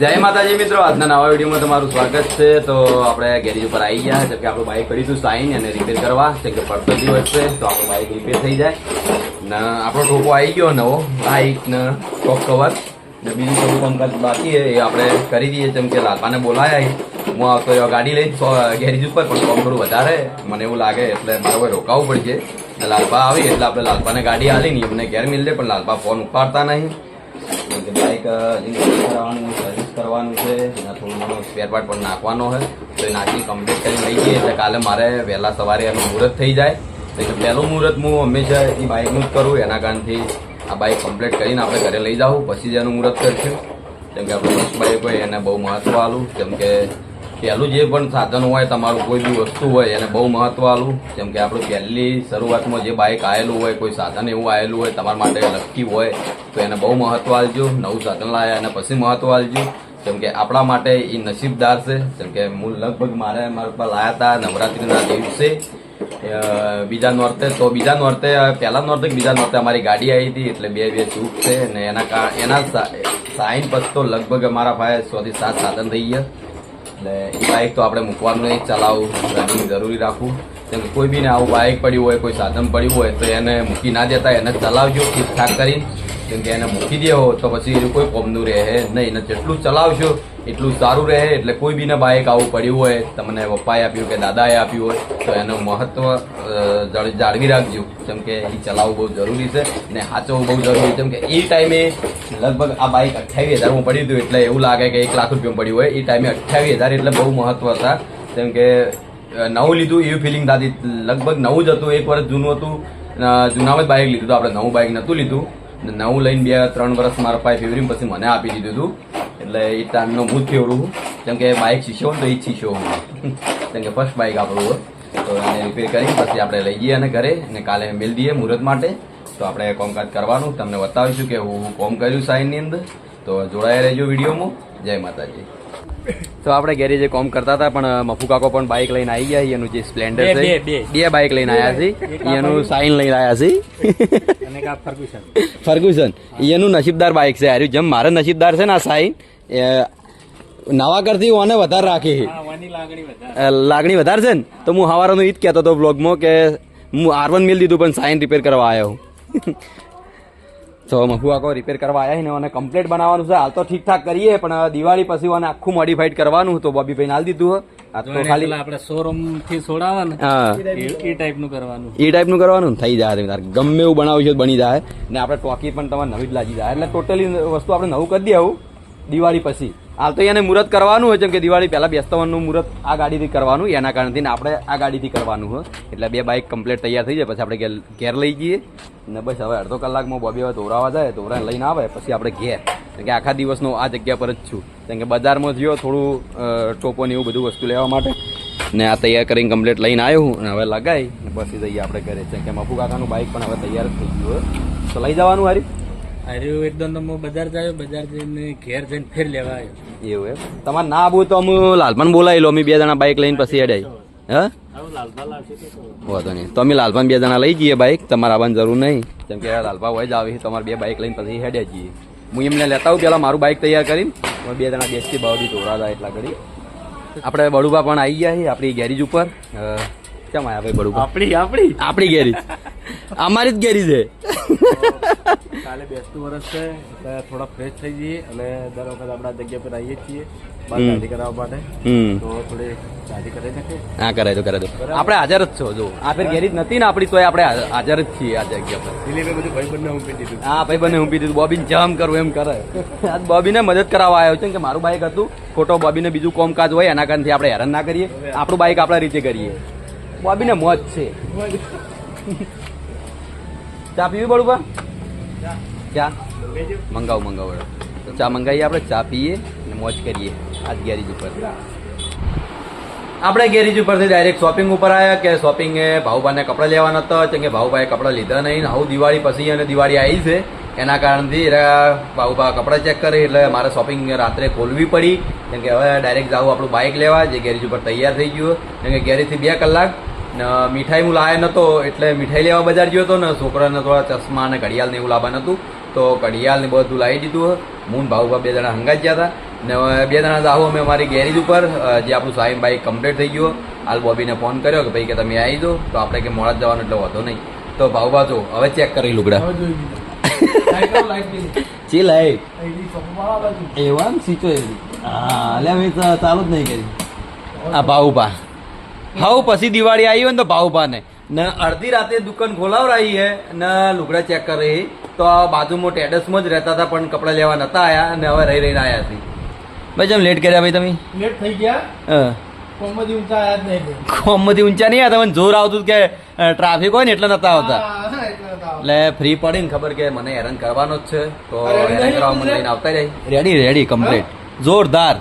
જય માતાજી મિત્રો, આજના નવા વિડીયોમાં તમારું સ્વાગત છે. તો આપણે ગેરેજ ઉપર આવી ગયા, જેમ કે આપણું બાઇક કરીશું સાઈન અને રિપેર કરવા, જેમ કે પડતો દિવસ છે તો આપણું બાઇક રિપેર થઈ જાય. ને આપણો ટોપો આવી ગયો નવો બાઇક ને ટોપ કવર ને બીજું થોડું કામકાજ બાકી એ આપણે કરી દઈએ, જેમ કે લાલપાને બોલાયા હું આવતો એવા ગાડી લઈ ગેરેજ ઉપર, પણ કામ થોડું વધારે મને એવું લાગે એટલે મારે રોકાવું પડશે. ને લાલપા આવી એટલે આપણે લાલપાને ગાડી હાલી નહીં અમને ઘેર મિલ પણ લાલપા ફોન ઉપાડતા નહીં. બાઇક હજી કરવાનું છે એના થોડું ઘણું સ્પેરપાર્ટ પણ નાખવાનો છે. તો એ નાખી કમ્પ્લીટ કરીને લઈ જઈએ. એટલે કાલે મારે વહેલા સવારે એનું મુહૂર્ત થઈ જાય. એટલે પહેલું મુહૂર્ત હું હંમેશા એ બાઇકનું જ કરું. એના કારણથી આ બાઇક કમ્પ્લીટ કરીને આપણે ઘરે લઈ જાઉં. પછી જ એનું મુહૂર્ત કરશું. કેમ કે આપણે બાઇક હોય, એને બહુ મહત્ત્વ આલું. કેમ કે પહેલું જે પણ સાધન હોય, તમારું કોઈ બી વસ્તુ હોય, એને બહુ મહત્ત્વ આલું. જેમ કે આપણું પહેલી શરૂઆતમાં જે બાઇક આવેલું હોય, કોઈ સાધન એવું આવેલું હોય, તમારા માટે લકી હોય, તો એને બહુ મહત્વ આલજો. નવું સાધન લાવ્યા અને પછી મહત્વ આલજો. જેમ કે આપણા માટે એ નસીબદાર છે. જેમ કે હું લગભગ મારે મારા પર લાયા હતા નવરાત્રિના દિવસે. બીજા નોર્તે, તો બીજા નોર્તે, પહેલા નોર્તે બીજા નોર્તે અમારી ગાડી આવી હતી એટલે બે બે ચૂક છે અને એના કારણ એના સાઈન પછી તો લગભગ અમારા પાસે સોથી સાત સાધન થઈ ગયા. એટલે એ બાઇક તો આપણે મૂકવાનું નહીં, ચલાવવું રનિંગ જરૂરી રાખવું. કે કોઈ બીને આવું બાઇક પડ્યું હોય, કોઈ સાધન પડ્યું હોય, તો એને મૂકી ના દેતા, એને ચલાવજો, ઠીકઠાક કરીને કેમ કે એને મૂકી દેવો તો પછી એનું કોઈ કોમનું રહે નહીં. એને જેટલું ચલાવશો, એટલું સારું રહે. એટલે કોઈ બીને બાઇક આવું પડ્યું હોય, તમને પપ્પાએ આપ્યું કે દાદાએ આપ્યું હોય, તો એનું મહત્વ જાળવી રાખજો. કેમ કે એ ચલાવવું બહુ જરૂરી છે અને સાચવવું બહુ જરૂરી કેમ કે એ ટાઈમે લગભગ આ બાઇક અઠ્યાવીસ હજારમાં પડ્યું હતું, એટલે એવું લાગે કે એક લાખ રૂપિયા પડ્યું હોય. એ ટાઈમે અઠ્યાવીસ હજાર એટલે બહુ મહત્વ હતા. કેમ કે નવું લીધું, એવી ફિલિંગ થતી લગભગ નવું જ હતું, એક વર્ષ જૂનું હતું. જૂનામાં જ બાઇક લીધું હતું, આપણે નવું બાઇક નહોતું લીધું. નવું લઈને બે, ત્રણ વર્ષ મારા પાસે ફેવરી પછી મને આપી દીધું હતું એટલે એ ટાઈમનો હું જ ફેવરું કેમ કે બાઇક ને તો એ જ હું. કેમ કે ફર્સ્ટ બાઇક આપણું તો એને રિપેર કરી પછી આપણે લઈ જઈએ અને ઘરે અને કાલે મેળ દઈએ મુહૂર્ત માટે. તો આપણે કોમકાજ કરવાનું. તમને બતાવીશું કે હું કોમ કર્યું સાઈનની અંદર. તો જોડાયા રહેજો વિડીયોમાં. જય માતાજી. તો આપણે ગેરેજે કોમ કરતા હતા પણ મફુ કાકો પણ બાઇક લઈને આવી ગયા. એનું જે સ્પ્લેન્ડર છે. બે, બાઇક લઈને આવ્યા છે. એનું સાઈન લઈને આવ્યા છે. ફર્ગ્યુસન એનું નસીબદાર બાઇક છે. હાર્યું જેમ મારે નસીબદાર છે ને આ સાઈન એ નવા કરતી ઓને વધારે રાખી છે. લાગણી વધારે. છે ને તો હું હવારનું ઈ જ કહેતો હતો બ્લોગમાં કે હું આર વન મિલ દીધું પણ સાઇન રિપેર કરવા આવ્યો તો મફુ આખો રિપેર કરવા આવ્યા છે ને અને કમ્પ્લેટ બનાવવાનું છે. હાલ તો ઠીકઠાક કરીએ પણ દિવાળી પછી અને આખું મોડિફાઈડ કરવાનું તો બોબી ભાઈ હાલ દીધું. આ તો ખાલી આપણે શોરૂમથી છોડાવવાનું? હા. એ- ટાઈપનું કરવાનું. એ ટાઈપનું કરવાનું થઈ જાય તમે ગમે એવું બનાવ્યું છે તો બની જાય. ને આપણે ટોકી પણ તમારે નવી જ લાગી જાય. એટલે ટોટલી વસ્તુ આપણે નવું કરી દઈએ આવું દિવાળી પછી. હાલ તો એને મુહૂર્ત કરવાનું હોય જેમ કે દિવાળી પહેલાં બેસતાવાનું મુહૂર્ત આ ગાડીથી કરવાનું એના કારણથી આપણે આ ગાડીથી કરવાનું હોય એટલે બે બાઇક કમ્પ્લીટ તૈયાર થઈ જાય પછી આપણે ઘેર લઈ જઈએ. ને બસ હવે અડધો કલાકમાં બોબી હવે ધોરાવા જાય ધોરા લઈને આવે પછી આપણે ઘેર. કે આખા દિવસનો આ જગ્યા પર જ છું. કેમ કે બજારમાં થયો થોડું અ, ટોપો ને એવું બધું વસ્તુ લેવા માટે. ને આ તૈયાર કરીને કમ્પ્લીટ લઈને આવ્યો હું અને હવે લગાવી પછી જઈએ આપણે ઘરે. છે કે મફુ કાકાનું બાઇક પણ હવે તૈયાર જ થઈ ગયું તો લઈ જવાનું હારી. આર્યું એકદમ તો હું બજાર જાયો બજાર જઈને ઘેર જઈને ફેર લેવા આવ્યો. એવું એમ? તમારે ના આવું તો અમે લાલપાન બોલાવી લો. અમે બે જણા બાઇક લઈને પછી હેડાઈ. હા? વાંધો નહીં. તો અમે લાલપાન બે જણા લઈ જઈએ બાઇક તમારે આવવાની જરૂર નહીં. કેમ કે લાલપા હોય જ આવી. તમારે બે બાઇક લઈને પછી હેડે જઈએ. હું એમને લેતા આવું. પેલા મારું બાઇક તૈયાર કરીને. બે જણા બેસતી બાવડી દોડા જાય એટલા કરી આપણે બડુબા પણ આવી ગયા છે આપણી ગેરેજ ઉપર. કેમ આવ્યા ભાઈ બડુબા આપણી આપણી? આપણી ગેરેજ. અમારી જ ગેરેજ છે. કાલે બેસતું વર્ષ છે એટલે થોડા ફ્રેશ થઈ જઈએ અને દર વખત આપણા જગ્યા પર આવીએ છીએ. કરાવવા માટે. તો થોડી ગાડી કરી નાખીએ હા કરાય તો કરાય તો આપણે હાજર જ છો જો. આ ફેર નથી ને આપણી તોય આપણે હાજર જ છીએ આ જગ્યા પર. દિલીપે બધું ભાઈ બંને ઊંઘી દીધું. હા ભાઈ બને હું દીધું. બોબીને જામ કરું એમ કરે. આજ બોબીને મદદ કરાવવા આવ્યો છે કે મારું બાઇક હતું. ખોટો બોબીને બીજું કોમકાજ હોય એના કારણથી આપણે હેરાન ના કરીએ. આપણું બાઇક આપણા રીતે કરીએ. બોબીને મોજ છે. ચા પીવી બળું ચા. મંગાવું મંગાવું. તો ચા મંગાવીએ આપણે ચા પીએ અને મોજ કરીએ આજ ગેરેજ ઉપર. આપણે ગેરેજ ઉપરથી ડાયરેક્ટ શોપિંગ ઉપર આવ્યા કે શોપિંગ ભાઉભાઈને કપડાં લેવાના હતા કેમ કે ભાઉભાઈ કપડાં લીધા નહીં. હું દિવાળી પછી અને દિવાળી આવી છે. એના કારણથી ભાઉભા કપડાં ચેક કરે એટલે મારે શોપિંગ રાત્રે ખોલવી પડી. કેમ કે હવે ડાયરેક્ટ જાવું આપણું બાઇક લેવા જે ગેરેજ ઉપર તૈયાર થઈ ગયું. કેમ કે ગેરેજથી બે કલાક ને મીઠાઈ હું લાવ્યો નહોતો એટલે મીઠાઈ લેવા બજાર ગયો હતો ને છોકરાને થોડા ચશ્મા અને ઘડિયાળને એવું લાવવાનું હતું તો ઘડિયાળને બધું લાવી દીધું હું. ભાવભા બે જણા હંગાઈ ગયા હતા ને બે જણા આવો અમે અમારી ગેરેજ ઉપર જે આપણું સાઈન બાઈક કમ્પ્લીટ થઈ ગયું હાલ બોબીને ફોન કર્યો કે ભાઈ કે તમે આવી દો તો આપણે કે મોડા જવાનું એટલે વાંધો નહીં. તો ભાવ જો હવે ચેક કરી લુગડા. Light light. ચી બાજુ. એવા સીચો હા એટલે હવે ચાલુ જ નહીં કરી. આ ભાઉભા હાઉ પછી દિવાળી આવી હોય ને તો ભાવભાને ને ને અડધી રાતે દુકાન ખોલાવરાઈ હે ને લુગડા ચેક કરી તો આ બાજુમાં ટેડસમાં જ રહેતા હતા પણ કપડાં લેવા નતા આયા અને હવે રહી રહીને આવ્યા છે ભાઈ જેમ લેટ કર્યા ભાઈ તમે? લેટ થઈ ગયા? હા. કોમમાંથી ઊંચા જ નહીં. કોમમાંથી ઊંચા નહીં આવતા મને જોર આવતું કે ટ્રાફિક હોય ને એટલે નતા આવતા. હા, હા, એટલે ફ્રી પડી ને ખબર કે મને હેરાન કરવાનો જ છે. તો હેરાન કરવા મને લઈને આવતા રહી. રેડી રેડી કમ્પ્લીટ જોરદાર.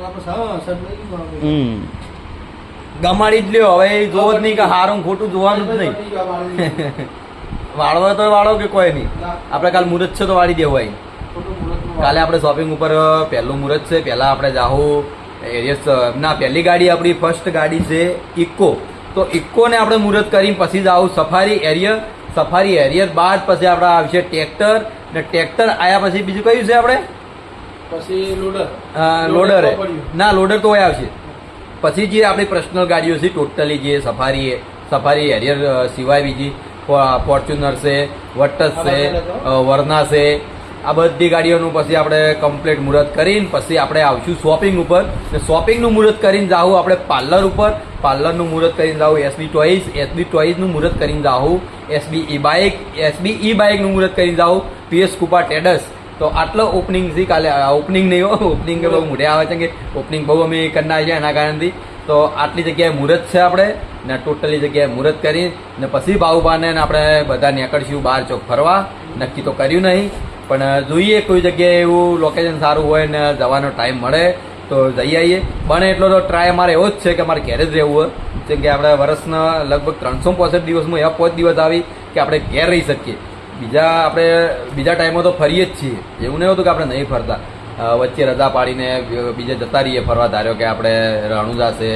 હા. હમ. ગમાડી જ લ્યો. હવે એ જોવો જ નહીં કે હારું ખોટું જોવાનું જ નહીં. વાળું. વાળવો તો વાળો કે કોઈ નહીં. આપણે કાલ મુહૂર્ત છે તો વાળી દેવાય ખોટું કાલે આપણે શોપિંગ ઉપર પહેલું મુહૂર્ત છે. પહેલાં આપણે જાહો એરિયસ ના પહેલી ગાડી આપણી ફર્સ્ટ ગાડી છે ઇકો તો ઇકોને આપણે મુહૂર્ત કરીને પછી જાવું સફારી એરિયર સફારી એરિયર બાદ પછી આપણે આવશે ટ્રેક્ટર ને ટ્રેક્ટર આયા પછી બીજું કયું છે આપણે? પછી લોડર અ, લોડર ના લોડર તો હોય આવશે. પછી જે આપણી પર્સનલ ગાડીઓ છે ટોટલી જે સફારી સફારી હેરિયર સિવાય બીજી ફોર્ચ્યુનર છે વટસ છે વરના છે. આ બધી ગાડીઓનું પછી આપણે કમ્પ્લીટ મુહૂર્ત કરીને પછી આપણે આવશું શોપિંગ ઉપર. ને શોપિંગનું મુહૂર્ત કરીને જાઉં આપણે પાર્લર ઉપર. પાર્લરનું મુહૂર્ત કરીને જાવું એસબી ટોઈસ એસબી ટોઈઝનું મુહૂર્ત કરીને જાઉં SB E bike SB E બાઇકનું મુહૂર્ત કરીને જાઉં પીએસ કુપા ટેડસ તો આટલો ઓપનિંગ છે કાલે ઓપનિંગ નહીં ઓપનિંગ બહુ મોઢે આવે છે કે ઓપનિંગ બહુ અમે કરનાર છે એના કારણથી. તો આટલી જગ્યાએ મુહૂર્ત છે આપણે ને ટોટલી જગ્યાએ મુહૂર્ત કરી ને પછી બાહુબાને આપણે બધા નીકળશું બહાર ચોક ફરવા. નક્કી તો કર્યું નહીં, પણ જોઈએ કોઈ જગ્યાએ એવું લોકેશન સારું હોય ને જવાનો ટાઈમ મળે તો જઈ આવીએ. બને એટલો તો ટ્રાય અમારે એવો જ છે કે અમારે ઘેર જ રહેવું હોય. જેમ કે આપણે વર્ષના લગભગ ત્રણસો પોસઠ દિવસમાં એવા પાંચ દિવસ આવી કે આપણે ઘેર રહી શકીએ. બીજા આપણે બીજા ટાઈમમાં તો ફરીએ જ છીએ. એવું નહીં હોતું કે આપણે નહીં ફરતા. વચ્ચે રજા પાડીને બીજે જતા રહીએ. ફરવા ધાર્યો કે આપણે રણુજા છે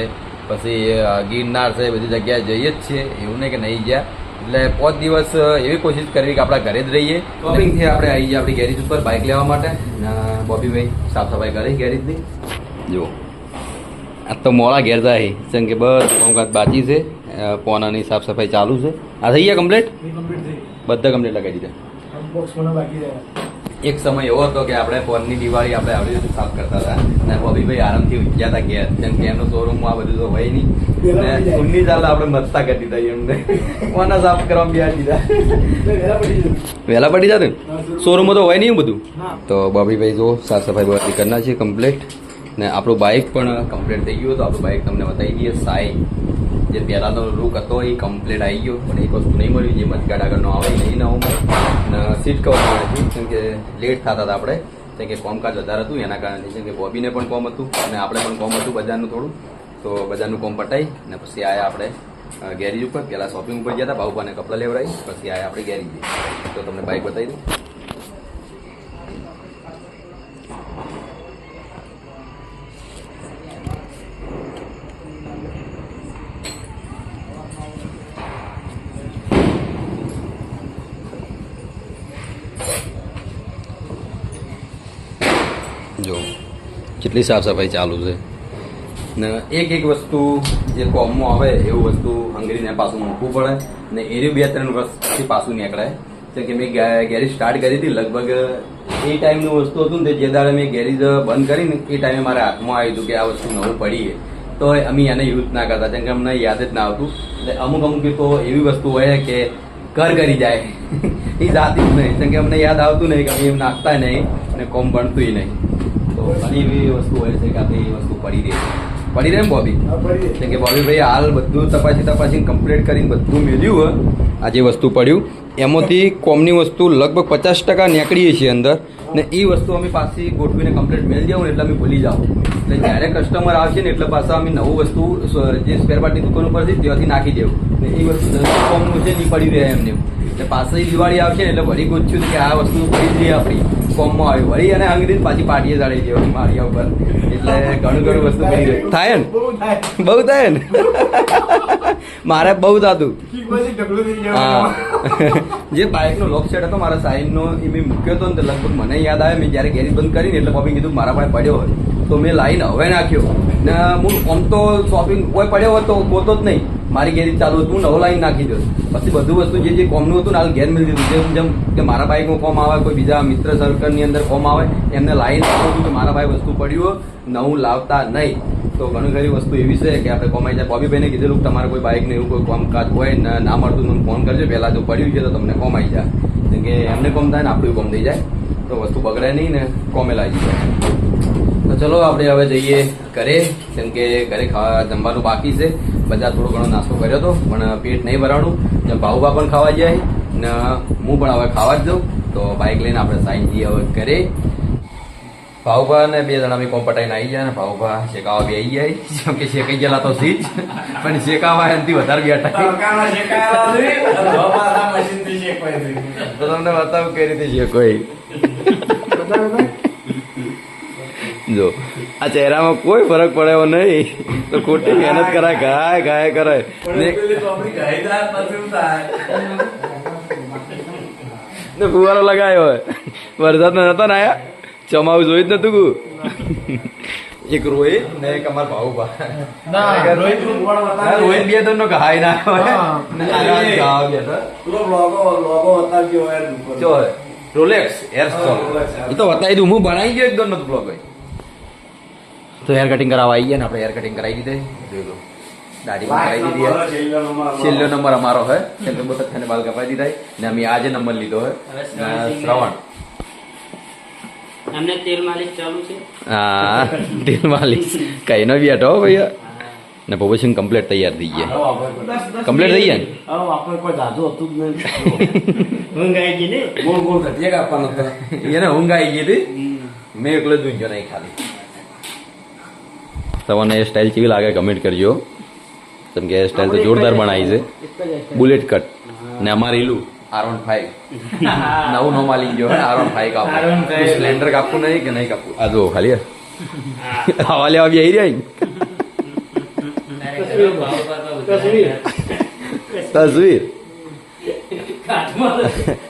પછી ગિરનાર છે બધી જગ્યાએ જઈએ જ છીએ. એવું નહીં કે નહીં ગયા. એટલે પાંચ દિવસ એવી કોશિશ કરવી કે આપણા ઘરે જ રહીએ. શોપિંગથી આપણે આવી ગયા આપણી ગેરેજ ઉપર બાઇક લેવા માટે. બોબીભાઈ સાફ સફાઈ કરી ગેરેજની જુઓ. આ તો મોડા ઘેર જાય. જેમ કે બસ કામકાજ બાકી છે. પોનાની સાફ સફાઈ ચાલુ છે. આ થઈ ગયા કમ્પ્લીટ કમ્પ્લીટ થઈ બધા કમ્પ્લીટ લગાવી દીધા. એક સમય એવો હતો કે આપણે ફોનની દિવાળી આપણે આવી રીતે સાફ કરતા હતા. અને બોબીભાઈ આરામથી ગયા હતા ઘેર. જેમ કે એમનો શોરૂમ આ બધું તો હોય નહીં. અને પડી ચાલ આપણે મસ્તા કરી દીધા એમને. કોના સાફ કરવા બિહાર દીધા. વહેલા પડી જતું. શોરૂમમાં તો હોય નહીં બધું? તો બોબીભાઈ જો સાફ સફાઈ બધી કરના છે કમ્પ્લીટ ને આપણું બાઇક પણ કમ્પ્લીટ થઈ ગયું તો આપણું બાઇક તમને બતાવી દઈએ. સાઈ. જે પહેલાંનો લુક હતો એ કમ્પ્લીટ આવી ગયો. પણ એક વસ્તુ નહીં મળ્યું જે મચગાડ આગળનો આવે એ નવું મળે સીટ કવર નથી કેમ કે લેટ થતા હતા આપણે કેમ કે કોમકાજ વધારે હતું, એના કારણે જેમ કે બોબીને પણ કોમ હતું, અને આપણે પણ કોમ હતું બજારનું થોડું. તો બજારનું કોમ પટાઈ ને પછી આયા આપણે ગેરેજ ઉપર, પહેલાં શોપિંગ ઉપર ગયા હતા બાહુબાને કપડાં લેવડાવી, પછી આવ્યા આપણે ગેરેજ. તો તમને બાઇક બતાવી દઉં જો કેટલી સાફ સફાઈ ચાલુ છે? ને એક એક વસ્તુ જે કોમમાં આવે, એવું વસ્તુ હંગરીને પાછું મૂકવું પડે ને એરી બે ત્રણ વર્ષથી પાછું નીકળે. કેમ કે મેં ગેરેજ સ્ટાર્ટ કરી હતી, લગભગ એ ટાઈમનું વસ્તુ હતું ને જે દાડે મેં ગેરેજ બંધ કરીને એ ટાઈમે મારા હાથમાં આવ્યું હતું કે આ વસ્તુ નવું પડી તો અમે એને યુઝ ના કરતા કેમ કે અમને યાદ જ ના આવતું. એટલે અમુક અમુક તો એવી વસ્તુ હોય કે ઘર કરી જાય. એ જાતી જ નહીં. કેમ કે અમને યાદ આવતું નહીં કે અમે એમ નાખતા નહીં અને કોમ બનતું નહીં. તો ઘણી એવી વસ્તુ હોય છે કે આપણે એ વસ્તુ પડી રહી પડી રહે ને બોબી એટલે કે બોબીભાઈ હાલ બધું તપાસી તપાસી કમ્પ્લીટ કરીને બધું મેળ્યું હોય આ જે વસ્તુ પડ્યું એમાંથી કોમની વસ્તુ લગભગ પચાસ ટકા નીકળીએ છીએ અંદર ને એ વસ્તુ અમે પાછી ગોઠવીને કમ્પ્લીટ મેળ જાઉં એટલે અમે ભૂલી જાઉં એટલે જ્યારે કસ્ટમર આવશે ને એટલે પાછા અમે નવું વસ્તુ જે સ્પેર પાર્ટની દુકાન ઉપર છે ત્યાંથી નાખી દેવું. ને એ વસ્તુ કોમનું છે નહીં પડી રહે એમને. એટલે પાછી દિવાળી આવશે એટલે વળી ગોચ્યું કે આ વસ્તુ પડી જ રહી આપણી. કોમમાં આવ્યું. વળી અને અંગ્રેજ પાછી પાટીએ ચડી ગયો માળિયા ઉપર. એટલે ઘણું ઘણું વસ્તુ બની ગયું થાય ને? બહુ થાય. ને? મારે બહુ થતું. હા. જે બાઇકનો લોક સેટ હતો મારા સાઈનનો એ મેં મૂક્યો હતો ને લગભગ મને યાદ આવે. મેં જ્યારે ગેરેજ બંધ કરીને એટલે પપ્પી કીધું મારા પાસે પડ્યો હોય. તો મેં લાઈન હવે નાખ્યો. ને હું આમ તો શોપિંગ કોઈ પડ્યો હતો તો ગોતો જ નહીં. મારી ગેરેજ ચાલુ હતું, નવો લાઈન નાખી દઉં પછી બધું વસ્તુ જે જે કોમનું હતું ને હાલ ઘેર મળી દીધું જેમ જેમ કે મારા બાઇકમાં કોમ આવે, કોઈ બીજા મિત્ર સર્કલની અંદર કોમ આવે, એમને લાઈન આપું છું કે મારા ભાઈ વસ્તુ પડ્યું નવું લાવતા નહીં. તો ઘણી ખરી વસ્તુ એવી છે કે આપણે કોમાઈ જાય. બોબીભાઈને કીધેલું કે તમારે કોઈ બાઇકને એવું કોઈ કામકાજ હોય ને ના મળતું મને ફોન કરજો. પહેલાં જો પડ્યું છે તો તમને કોમાઈ જાય. કેમ કે એમને કોમ થાય ને આપણું કોમ થઈ જાય. તો વસ્તુ બગડે નહીં ને કોમે લાગી જાય. તો ચલો આપણે હવે જઈએ ઘરે કેમ કે ઘરે ખાવા જમવાનું બાકી છે. બધા થોડો ઘણો નાસ્તો કર્યો હતો પણ પેટ નહીં ભરાણું. ને ભાઉભા પણ ખાવા જાય ને હું પણ હવે ખાવા જ દઉં તો બાઇક લઈને આપણે સાઈન જઈએ હવે ઘરે. ભાઉભા ને બે જણા બી કોમ્પટાઈને આવી જાય ને ભાઉભા શેકાવા બે આવી જાય જેમ કે શેકાઈ ગયેલા તો સીજ પણ શેકાવા એનાથી વધારે બેઠા તો તમને બતાવું કઈ રીતે શેકોય જો આ ચહેરામાં કોઈ ફરક પડે એવો નહીં. તો ખોટી મહેનત કરાય ગાય ગાય કરાય ને ને ફુવારો લગાયો હોય. વરસાદ નતા ને આયા? ચમાવું જોઈ જ નતું કુ એક રોહિત ને એક અમાર ભાઉ રોહિત બે ત્રણ નો ઘાય ના હોય. રોલેક્સ હેર સ્ટોલ એ તો બતાવી દઉં હું બનાવી ગયો એકદમ નતું બ્લોગ તો હેર કટિંગ કરાવવા આવી ગયા ને આપણે હેર કટિંગ કરાવી દીધે. જોઈ લો. દાઢી પણ કરાવી દીધી છેલ્લો નંબર અમારો હે. કેમ કે બધા તને બાલ કપાઈ દીધા ને અમે આજે નંબર લીધો હે. શ્રવણ શ્રવણ. અમને તેલ માલિશ ચાલુ છે? હા તેલ માલિશ. કઈ નો બેઠો હો ભૈયા. ને પછી કમ્પ્લેટ તૈયાર થઈ ગયા. કમ્પ્લેટ થઈ ગયા ને? આપણે કોઈ દાદુ હતું જ નહીં. ઊંઘ આવી ગઈ ને? ગોળ ગોળ ઘટિયા કાપવાનો હતો. એને ઊંઘ આવી ગઈ હતી. મેં એકલો જ ઊંઘ્યો નહીં ખાલી. તમને એ સ્ટાઇલ કેવી લાગે કમેન્ટ કરજો. કેમ કે સ્ટાઇલ તો જોરદાર બનાવી છે. બુલેટ કટ ને અમારે ઈલું આર વન ફાઈવ નવું નો માલી ગયો આર વન ફાઈવ R15. કાપવું સ્પ્લેન્ડર કાપવું નહીં કે નહીં કાપવું? આ જો ખાલી હવા લેવા બી આવી રહ્યા તસવીર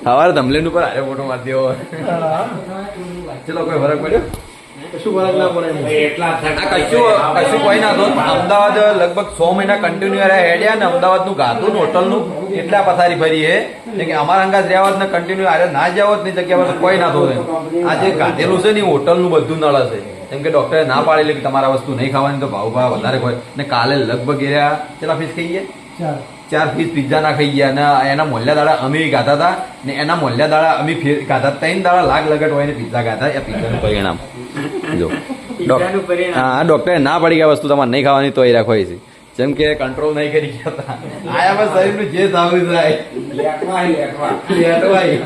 હવારે ધમલેન ઉપર આરે ફોટો મારી દેવો ચલો કોઈ ફરક પડ્યો? કશું ફરક ના પડે આ કશું કશું કોઈ ના થતું અમદાવાદ લગભગ સો મહિના કન્ટિન્યુ હેડ્યા ને અમદાવાદનું ગાતું ને હોટલનું એટલા પથારી ફરી હે એટલે કે અમારા અંગાજ રહ્યા હોત ને કન્ટિન્યુ આરે ના જાવની જગ્યા પર કોઈ ના થતું આ જે ગાધેલું છે ને હોટલનું બધું નળ હશે. કેમ કે ડોક્ટરે ના પાડેલી કે તમારા વસ્તુ નહીં ખાવાની તો ભાવ ભાવ વધારે હોય. ને કાલે લગભગ એ રહ્યા કેટલા ફીસ ખાઈએ ગયા? ચાર પીસ પિઝા ના ખાઈ ગયા અને એના મોલ્યા દાડા અમે ગાતા હતા ને એના મોલ્યા દાડા અમે ફેર ગાતા ત્રણ દાડા લાગ લગટ હોય ને પિઝા ગાતા એ પિઝાનું પરિણામ. જો. હા ડોક્ટરે ના પડી ગયા વસ્તુ તમારે નહીં ખાવાની તો એ રાખો છે જેમ કે કંટ્રોલ નહીં કરી ગયા હતા આયા શરીરનું જે થાવું થાય. લેટવા લેટવા લેટવાય.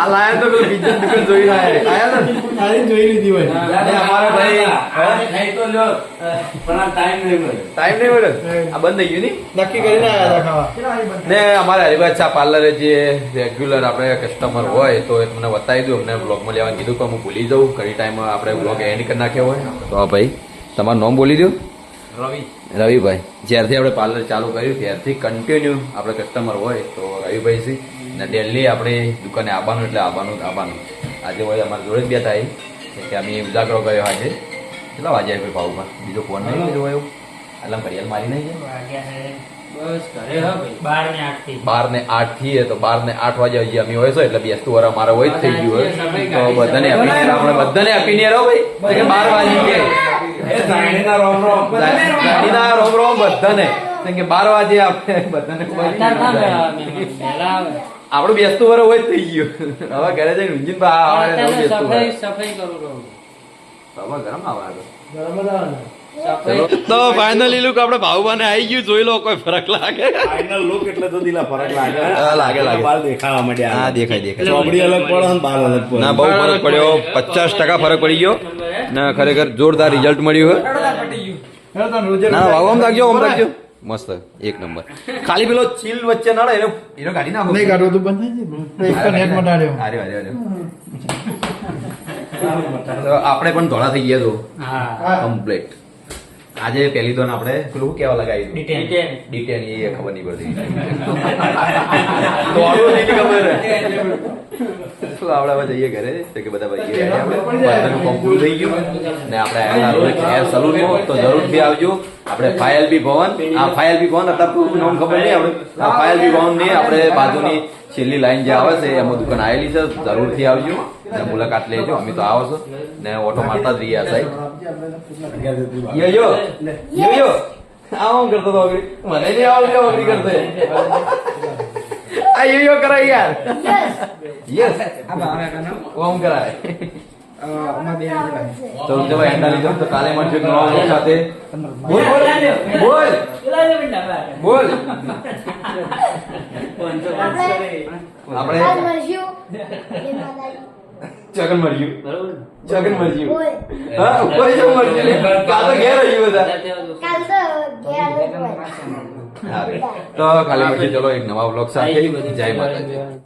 આ લાયા તો પેલું પિઝા દુકાન જોઈ લાયા આયા ને તારી જોઈ લીધી હોય ને અમારે ભાઈ ખાઈ તો લ્યો પણ આ ટાઈમ નહીં મળ્યો ટાઈમ નહીં મળ્યો આ બંધ થઈ ગયું ની નક્કી કરીને આયા હતા ખાવા ને અમારા હરિભાઈ ચા પાર્લરે જે રેગ્યુલર આપણે કસ્ટમર હોય તો એ મને બતાવી દઉં અમને બ્લોગમાં લેવાનું કીધું પણ હું ભૂલી જાઉં ઘણી ટાઈમ આપણે બ્લોગ એન્ડ કરી નાખ્યો હોય તો ભાઈ તમારું નામ બોલી દો રવિ રવિભાઈ, જ્યારથી આપણે પાર્લર ચાલુ કર્યું, ત્યારથી કન્ટિન્યુ આપણે કસ્ટમર હોય તો રવિભાઈ છે. ને ડેલી આપણે દુકાને આવવાનું એટલે આવવાનું જ આવવાનું આજે હોય અમારા જોડે જ બે થાય કે અમે ઉજાગરો ગયો આજે કેટલા વાગે કોઈ ભાવમાં બીજો ફોન નહીં કર્યો હોય એટલે ઘડિયાળ મારી નહીં જાય વાગ્યા છે બસ ઘરે હો ભાઈ બાર ને આઠથી તો બાર ને આઠ વાગે હજી અમે હોય છે એટલે બેસતું વર અમારે હોય જ થઈ ગયું હોય તો બધાને. આપણે બધાને આપીને ભાઈ બાર વાગી ગયા રોમ રોમ ગાડીના રોમ રોમ બધાને કે બાર વાગે આપણે બધાને આપણું બેસતું વર હોય થઈ ગયું હવે ઘરે જઈને ઊંઘીને બા આવે નવું બેસતું વર. સફાઈ સફાઈ કરું રહું. હવે ગરમ આવે ગરમ જ આવે તો ફાઇનલી લુક આપણે ભાવભાને આવી ગયું જોઈ લો કોઈ ફરક લાગે. ફાઇનલ લુક એટલે તો દિલા ફરક લાગે. લાગે, લાગે. બાર દેખાવા માંડ્યા. હા દેખાય દેખાય. ચોપડી અલગ પડે ને બાર અલગ પડે. ના બહુ ફરક પડ્યો. પચાસ ટકા ફરક પડી ગયો. ના ખરેખર જોરદાર રિઝલ્ટ મળ્યું હોય ના ભાવ આમ લાગ્યો આમ રાખજો મસ્ત એક નંબર. ખાલી પેલો ચીલ વચ્ચે નડે એનો એનો કાઢી નાખો. નહીં કાઢો તો બંધ થઈ જાય. એક તો નેટ મટાડ્યો અરે અરે આર્યો આપણે પણ ધોળા થઈ ગયા તો. હા. કમ્પ્લીટ આજે પહેલી તો આપણે પેલું કેવા લગાવી ડિટેન. ડિટેન. એ ખબર નહીં પડતી. નહીં ખબર. આપણે જઈએ ઘરે. તો કે બધા ભાઈ આપણે થઈ ગયું. ને આપણે આયેલા સલૂન તો જરૂરથી આવજો. આપણે ફાયલ બી ભવન. આ ફાયલ બી ભવન. અત્યારે નામ ખબર નહીં આપણે. આ ફાયલ બી ભવનની આપણે બાજુની છેલ્લી લાઈન જે આવે છે એમાં દુકાન આવેલી છે. જરૂરથી આવજો. ને મુલાકાત લેજો. અમે તો આવો છો. ને ઓટો મારતા જ રહ્યા સાહેબ. યો યો. યો યો. કરતો તો મને નહીં આવડે કરતો. આ યો યો કરાય યાર યસ ઓમ કરાય તો જો ભાઈ એન્ડા લીધો તો કાલે મળજો નવા સાથે બોલ બોલ બોલ બોલ આપણે જગન મરજ્યું બરોબર જગન મરજ્યું હા કોઈ જો મરજ્યું કાલ તો ઘેર રહ્યું બધા કાલ તો કાલે પછી ચલો એક નવા બ્લોગ સાથે. જય માતાજી.